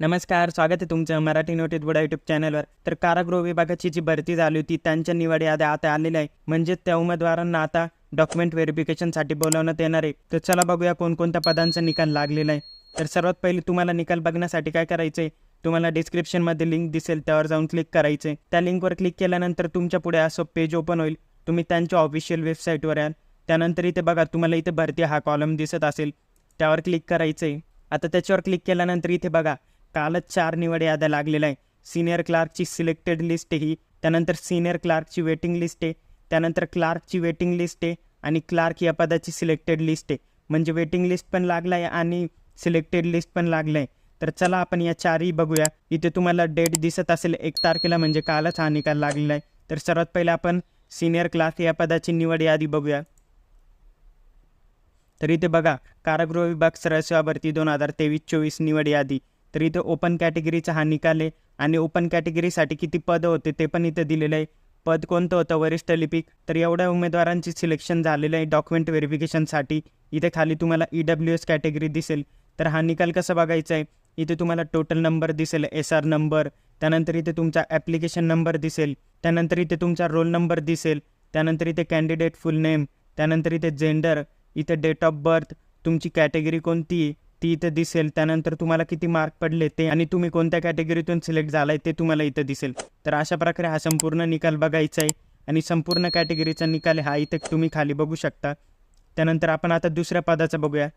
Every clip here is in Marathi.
नमस्कार स्वागत आहे तुमचं मराठी नोटीस बुडा युट्यूब चॅनलवर तर कारागृह विभागाची जी भरती झाली होती त्यांच्या निवड याद्या आता आलेल्या आहे. म्हणजे त्या उमेदवारांना आता डॉक्युमेंट व्हेरिफिकेशनसाठी बोलावण्यात येणार आहे. तर चला बघूया कोणकोणत्या पदांचा निकाल लागलेला आहे. तर सर्वात पहिले तुम्हाला निकाल बघण्यासाठी काय करायचं आहे तुम्हाला डिस्क्रिप्शनमध्ये लिंक दिसेल त्यावर जाऊन क्लिक करायचं आहे त्या लिंकवर क्लिक केल्यानंतर तुमच्यापुढे असं पेज ओपन होईल. तुम्ही त्यांच्या ऑफिशियल वेबसाईटवर याल. त्यानंतर इथे बघा तुम्हाला इथे भरती हा कॉलम दिसत असेल. त्यावर क्लिक करायचं आहे आता त्याच्यावर क्लिक केल्यानंतर इथे बघा कालच चार निवड याद्या लागलेल्या आहे. सिनियर क्लार्कची सिलेक्टेड लिस्ट आहे ही त्यानंतर सिनियर क्लार्कची वेटिंग लिस्ट आहे त्यानंतर क्लार्कची वेटिंग लिस्ट आहे आणि क्लार्क या पदाची सिलेक्टेड लिस्ट आहे. म्हणजे वेटिंग लिस्ट पण लागला आहे आणि सिलेक्टेड लिस्ट पण लागलं आहे तर चला आपण या चारही बघूया. इथे तुम्हाला डेट दिसत असेल एक तारखेला म्हणजे कालच हा निकाल लागलेला आहे. तर सर्वात पहिले आपण सिनियर क्लार्क या पदाची निवड यादी बघूया. तर इथे बघा कारागृह विभाग सरसेवा भरती दोन हजार तेवीस चोवीस निवड यादी तर इथे ओपन कॅटेगरीचा हा निकाल आहे. आणि ओपन कॅटेगरीसाठी किती पदं होते ते पण इथं दिलेलं आहे. पद कोणतं होतं? वरिष्ठ लिपिक. तर एवढ्या उमेदवारांची सिलेक्शन झालेलं आहे डॉक्युमेंट व्हेरिफिकेशनसाठी इथे खाली तुम्हाला ई डब्ल्यू एस कॅटेगरी दिसेल. तर हा निकाल कसा बघायचा आहे? इथे तुम्हाला टोटल नंबर दिसेल एस आर नंबर त्यानंतर इथे तुमचा ॲप्लिकेशन नंबर दिसेल. त्यानंतर इथे तुमचा रोल नंबर दिसेल. त्यानंतर इथे कॅन्डिडेट फुल नेम त्यानंतर इथे जेंडर इथे डेट ऑफ बर्थ तुमची कॅटेगरी कोणती आहे? ती इथं दिसेल त्यानंतर तुम्हाला किती मार्क पडले ते आणि तुम्ही कोणत्या कॅटेगरीतून सिलेक्ट झालाय ते तुम्हाला इथं दिसेल. तर अशा प्रकारे हा संपूर्ण निकाल बघायचा आहे आणि संपूर्ण कॅटेगरीचा निकाल हा इथे तुम्ही खाली बघू शकता. त्यानंतर आपण आता दुसऱ्या पदाचा बघूया.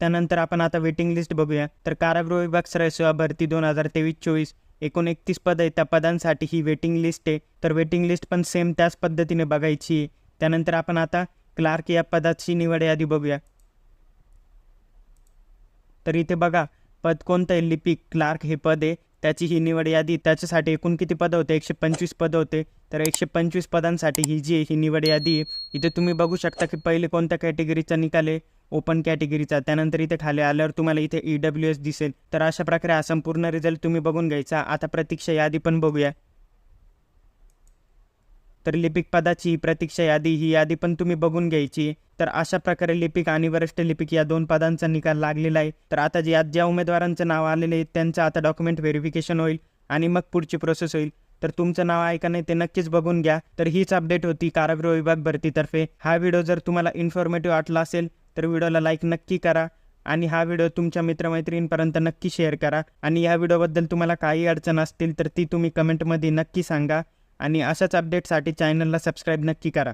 त्यानंतर आपण आता वेटिंग लिस्ट बघूया. तर कारागृह विभाग सरसेवा भरती दोन हजार तेवीस चोवीस एकूण एकतीस पद आहे त्या पदांसाठी ही वेटिंग लिस्ट आहे. तर वेटिंग लिस्ट पण सेम त्याच पद्धतीने बघायची आहे. त्यानंतर आपण आता क्लार्क या पदाची निवड यादी बघूया. तर इथे बघा पद कोणतं आहे? लिपिक क्लार्क हे पद आहे. त्याची ही निवड यादी त्याच्यासाठी एकूण किती पदं होते? एकशे पंचवीस पदं होते. तर एकशे पंचवीस पदांसाठी ही जी आहे ही निवड यादी आहे. इथे तुम्ही बघू शकता की पहिले कोणत्या कॅटेगरीचा निकाल आहे? ओपन कॅटेगरीचा. त्यानंतर इथे खाली आल्यावर तुम्हाला इथे ई डब्ल्यू एस दिसेल. तर अशा प्रकारे हा संपूर्ण रिझल्ट तुम्ही बघून घ्यायचा. आता प्रतीक्षा यादी पण बघूया. तर लिपिक पदाची ही प्रतीक्षा यादी ही यादी पण तुम्ही बघून घ्यायची. तर अशा प्रकारे लिपिक आणि वरिष्ठ लिपिक या दोन पदांचा निकाल लागलेला आहे. तर आता जे यात ज्या उमेदवारांचं नाव आलेले आहे त्यांचं आता डॉक्युमेंट व्हेरिफिकेशन होईल आणि मग पुढची प्रोसेस होईल. तर तुमचं नाव आहे का नाही ते नक्कीच बघून घ्या. तर हीच अपडेट होती कारागृह विभाग भरतीतर्फे. हा व्हिडिओ जर तुम्हाला इन्फॉर्मेटिव्ह वाटला असेल तर व्हिडिओला लाईक नक्की करा आणि हा व्हिडिओ तुमच्या मित्रमैत्रिणींपर्यंत नक्की शेअर करा. आणि या व्हिडिओबद्दल तुम्हाला काही अडचण असतील तर ती तुम्ही कमेंटमध्ये नक्की सांगा. आणि अशाच अपडेटसाठी चॅनलला सबस्क्राईब नक्की करा.